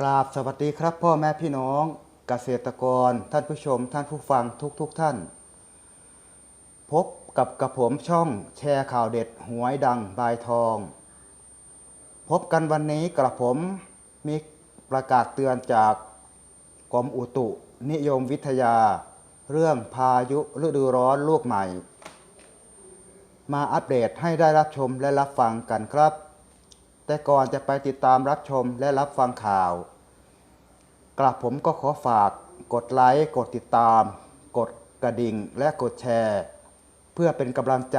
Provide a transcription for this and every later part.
กราบสวัสดีครับ พ่อแม่พี่น้องเกษตรกร ท่านผู้ชม ท่านผู้ฟังทุกทุกๆท่าน พบกับกระผมช่องแชร์ข่าวเด็ดหวยดังบายทอง พบกันวันนี้กระผมมีประกาศเตือนจากกรมอุตุนิยมวิทยา เรื่องพายุฤดูร้อนลูกใหม่ มาอัปเดตให้ได้รับชมและรับฟังกันครับ แต่ก่อนจะไปติดตามรับชมและรับฟังข่าวกระผมก็ขอฝากกดไลค์กดติดตาม กดกระดิ่งและกดแชร์ เพื่อเป็นกำลังใจ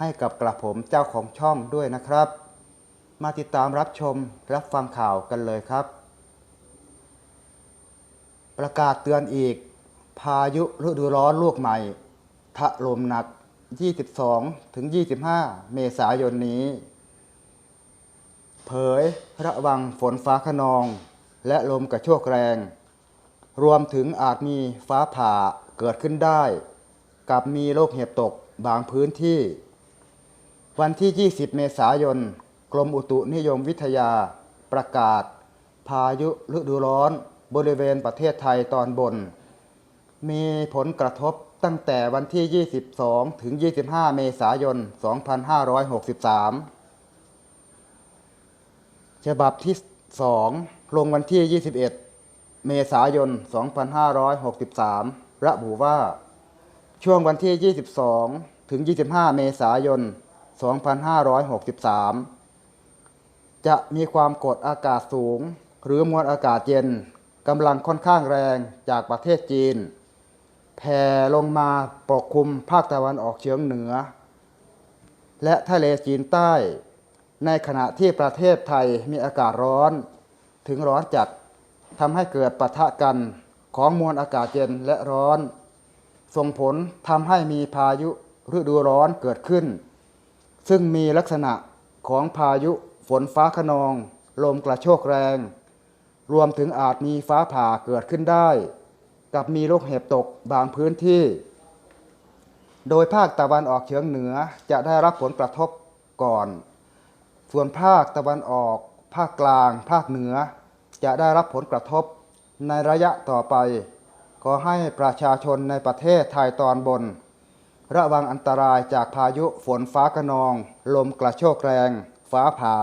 ให้กับกระผมเจ้าของช่องด้วยนะครับ มาติดตามรับชมรับฟังข่าวกันเลยครับ ประกาศเตือนอีก พายุฤดูร้อนลูกใหม่ถล่มหนัก 22-25 เมษายนนี้ ผยระวังฝนฟ้าขนอง และลมกระโชกแรง รวมถึงอาจมีฟ้าผ่าเกิดขึ้นได้ กับมีโรคเห็บตกบางพื้นที่ วันที่ 20 เมษายน กรมอุตุนิยมวิทยา ประกาศ พายุฤดูร้อนบริเวณประเทศไทยตอนบน มีผลกระทบตั้งแต่วันที่ 22 ถึง 25 เมษายน 2563 ฉบับที่ 2 ลงวันที่ 21 เมษายน 2563 ระบุว่า ช่วงวันที่ 22 ถึง 25 เมษายน 2563 จะมีความกดอากาศสูง หรือมวลอากาศเย็นกำลังค่อนข้างแรงจากประเทศจีนแผ่ลงมาปกคลุมภาคตะวันออกเฉียงเหนือ และทะเลจีนใต้ ในขณะที่ประเทศไทยมีอากาศร้อน ถึงร้อนจัดทำให้เกิดปะทะกันของมวลอากาศเย็นและร้อน ส่งผลทำให้มีพายุฤดูร้อนเกิดขึ้น ซึ่งมีลักษณะของพายุฝนฟ้าขนอง ลมกระโชกแรง รวมถึงอาจมีฟ้าผ่าเกิดขึ้นได้ กับมีลูกเห็บตกบางพื้นที่ โดยภาคตะวันออกเฉียงเหนือจะได้รับผลกระทบก่อน ส่วนภาคตะวันออก ภาคกลาง ภาคเหนือ จะได้รับผลกระทบในระยะต่อไป ขอให้ประชาชนในประเทศไทยตอนบน ระวังอันตรายจากพายุฝนฟ้าขนอง ลมกระโชกแรง ฟ้าผ่า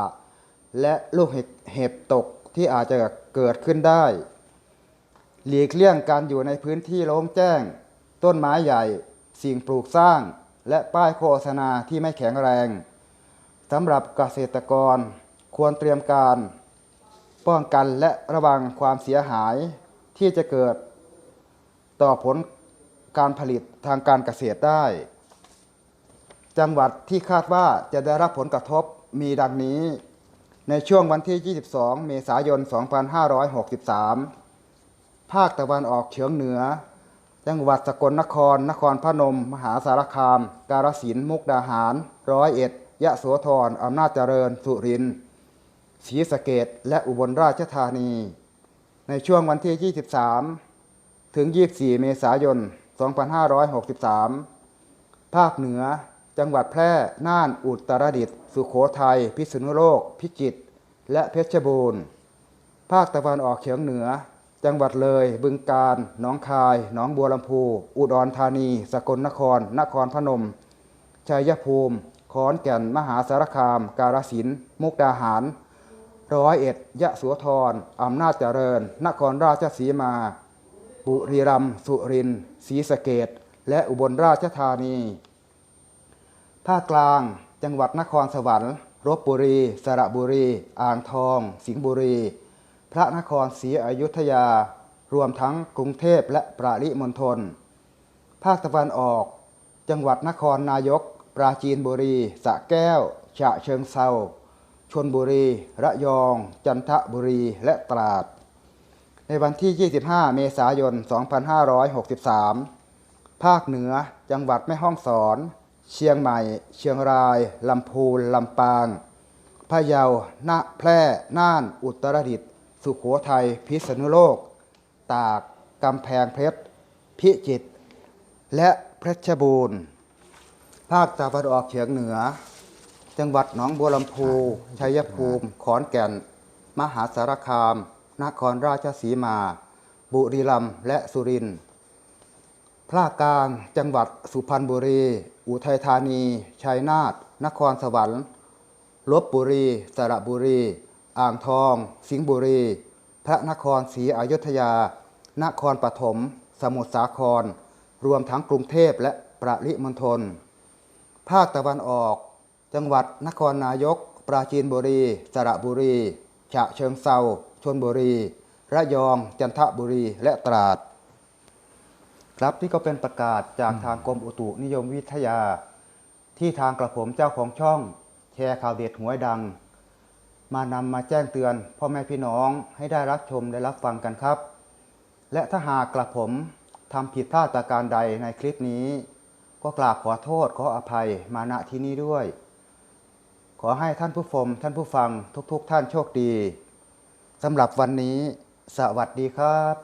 และลูกเห็บตกที่อาจจะเกิดขึ้นได้ หลีกเลี่ยงการอยู่ในพื้นที่โล่งแจ้ง ต้นไม้ใหญ่ สิ่งปลูกสร้าง และป้ายโฆษณาที่ไม่แข็งแรง สำหรับเกษตรกรควรเตรียมการ ป้องกันและระวังความเสียหายที่จะเกิด ต่อผลการผลิตทางการเกษตรได้ จังหวัดที่คาดว่าจะได้รับผลกระทบมีดังนี้ ในช่วงวันที่ 22 เมษายน 2563 ภาคตะวันออกเฉียงเหนือ จังหวัดสกลนคร นครพนม มหาสารคาม กาฬสินธุ์มุกดาหาร ร้อยเอ็ด ยะโสธรอำนาจเจริญ สุรินทร์ศรีสะเกดและอุบลราชธานี ในช่วงวันที่ 23 ถึง 24 เมษายน 2563 ภาคเหนือ จังหวัดแพร่ น่าน อุตรดิตถ์ สุโขทัย พิษณุโลก พิจิตร และเพชรบูรณ์ ภาคตะวันออกเฉียงเหนือ จังหวัดเลย บึงกาฬ หนองคาย หนองบัวลำพู อุดรธานี สกลนคร นครพนม ชัยภูมิ ขอนแก่น มหาสารคาม กาฬสินธุ์มุกดาหาร ร้อยเอ็ด ยะโสธรอำนาจเจริญ นครราชสีมา บุรีรัมย์สุรินทร์ศรีสะเกดและอุบลราชธานี ภาคกลาง จังหวัดนครสวรรค์ลบบุรี สระบุรี อ่างทอง สิงห์บุรี พระนครศรีอยุธยา รวมทั้งกรุงเทพและปริมณฑล ภาคตะวันออก จังหวัดนครนายก ราจีนบุรีสระแก้ว ฉะเชิงเซาชนบุรี ระยอง จันทบุรี และตราด ในวันที่ 25 เมษายน 2563 ภาคเหนือ จังหวัดแม่ฮ่องสอน เชียงใหม่ เชียงราย ลำพูน ลำปาง พะเยาณแพร่ น่าน อุตรดิตถ์ สุขโขทัย พิษณุโลก ตาก กำแพงเพชร พิจิตร และเพชรบูรณ์ ภาคตะวันออกเฉียงเหนือ จังหวัดหนองบัวลำพู ชัยภูมิ ขอนแก่น มหาสารคาม นครราชสีมา บุรีรัมย์และสุรินทร์ภาคกลาง จังหวัดสุพรรณบุรี อุทัยธานี ชัยนาท นครสวรรค์ลบบุรี สระบุรี อ่างทอง สิงห์บุรี พระนครศรีอยุธยา นครปฐม สมุทรสาคร รวมทั้งกรุงเทพและปริมณฑล ภาคตะวันออก จังหวัดนครนายก ปราจีนบุรี สระบุรี ฉะเชิงเซาชนบุรี ระยอง จันทบุรี และตราด ครับนี่ก็เป็นประกาศจากทางกรมอุตุนิยมวิทยา ที่ทางกระผมเจ้าของช่อง แชร์ข่าวเด็ดหวยดัง มานำมาแจ้งเตือน พ่อแม่พี่น้องให้ได้รับชมได้รับฟังกันครับ และถ้าหากกระผมทำผิดพลาดประการใดในคลิปนี้ ก็กราบขอโทษขออภัยมาณที่นี้ด้วย ขอให้ท่านผู้ชมท่านผู้ฟังทุกๆทท่านโชคดีสำหรับวันนี้ สวัสดีครับ